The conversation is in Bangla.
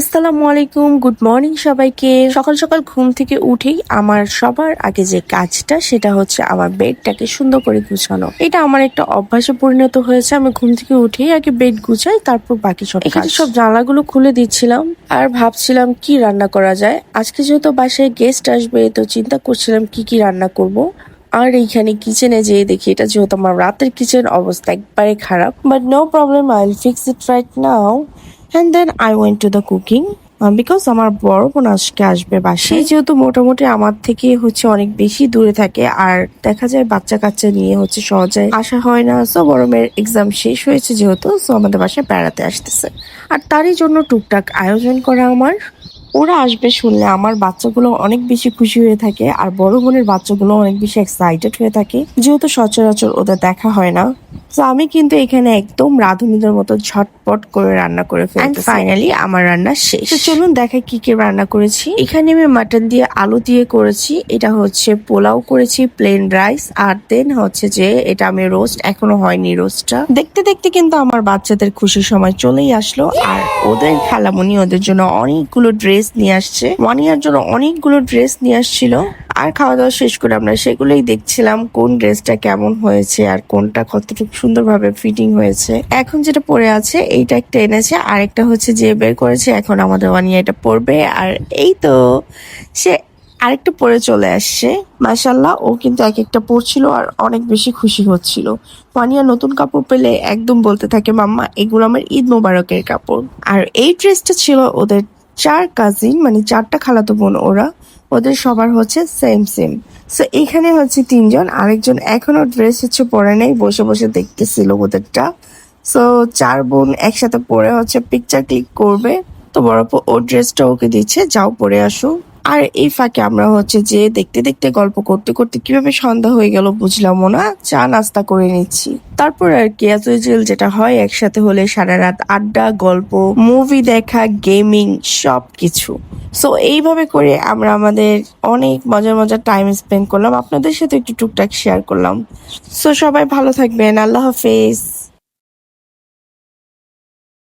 আসসালামু আলাইকুম গুড মর্নিং সবাইকে। সকাল সকাল ঘুম থেকে উঠেই আমার সবার আগে যে কাজটা সেটা হচ্ছে আমার বেডটাকে সুন্দর করে গুছানো। এটা আমার একটা অভ্যাসে পরিণত হয়েছে। আমি ঘুম থেকে উঠেই আগে বেড গুছাই তারপর বাকি সব এখানে সব জানলাগুলো খুলে দিচ্ছিলাম আর ভাবছিলাম কি রান্না করা যায়। আজকে যেহেতু বাসায় গেস্ট আসবে তো চিন্তা করছিলাম কি কি রান্না করব। আর এইখানে কিচেনে যেয়ে দেখি এটা যেহেতু আমার রাতের কিচেন অবস্থা একবারে খারাপ। But no problem I will fix it right now and then I went to the cooking because আমার বড় বোন আজকে আসবে বাসায়। যেহেতু মোটামুটি আমার থেকে হচ্ছে অনেক বেশি দূরে থাকে, আর দেখা যায় বাচ্চা কাচ্চা নিয়ে হচ্ছে সহজে আসা হয় না। সো মেয়ের এক্সাম শেষ হয়েছে যেহেতু সো আমাদের বাসায় বেড়াতে আসতেছে। আর তারই জন্য টুকটাক আয়োজন করা আমার। ওরা আসবে শুনলে আমার বাচ্চাগুলো অনেক বেশি খুশি হয়ে থাকে আর বড় বোনের বাচ্চাগুলো অনেক বেশি এক্সাইটেড হয়ে থাকে। যেহেতু সচরাচর ওদের দেখা হয় না। তো আমি কিন্তু এখানে একদম রাঁধুনিদের মতো ঝটপট করে রান্না করে ফেলতে ফাইনালি আমার রান্না শেষ। তো চলুন দেখাই কি কি রান্না করেছি। এখানে আমি মাটন দিয়ে আলু দিয়ে করেছি। এটা হচ্ছে পোলাও করেছি প্লেন রাইস আর দেন হচ্ছে যে এটা আমি রোস্ট এখনও হয়নি রোস্টটা দেখতে দেখতে কিন্তু আমার বাচ্চাদের খুশির সময় চলেই আসলো। আর ওদের খালামণি ওদের জন্য অনেকগুলো ড্রেস নিয়ে আসছে। ওয়ান ইয়ার জন্য অনেকগুলো ড্রেস নিয়ে আসছিল। আর খাওয়া দাওয়া শেষ করে আমরা সেগুলোই দেখছিলাম কোন ড্রেসটা কেমন হয়েছে আর কোনটা কতটুকু সুন্দরভাবে ফিটিং হয়েছে। এখন যেটা পরে আছে, এইটা একটা এনেছে। আর একটা হচ্ছে যে বের করেছে, এখন আমাদের ওয়ানিয়া এটা পরবে। আর এই তো, সে আরেকটা পরে চলে আসছে। মাসাল্লাহ ও কিন্তু এক একটা পরছিল আর অনেক বেশি খুশি হচ্ছিল। ওয়ানিয়া নতুন কাপড় পেলে একদম বলতে থাকে, মাম্মা, এগুলো আমার ঈদ মোবারকের কাপড়। আর এই ড্রেসটা ছিল ওদের চার কাজিন মানে চারটা খালাতো বোন ওরা, ওদের সবার হচ্ছে সেম সেম সো এখানে হচ্ছে তিনজন, আরেকজন এখনও ড্রেস হচ্ছে পরে নেই, বসে বসে দেখতেছিল ওদেরটা। সো চার বোন একসাথে পরে হচ্ছে পিকচার ক্লিক করবে, তো বড় ও ড্রেসটা ওকে দিচ্ছে, যাও পরে আসো। আর এই ফাঁকে আমরা হচ্ছে যে দেখতে দেখতে গল্প করতে করতে কীভাবে সন্ধ্যা হয়ে গেল বুঝলামও না। চা নাস্তা করে নিচ্ছি। তারপর আর কি usual যেটা হয়, একসাথে হলে সারা রাত আড্ডা, গল্প মুভি দেখা গেমিং সব কিছু সো এইভাবে করে আমরা আমাদের অনেক মজার মজার টাইম স্পেন্ড করলাম। আপনাদের সাথে একটু টুকটাক শেয়ার করলাম। সো সবাই ভালো থাকবেন। আল্লাহ হাফেজ।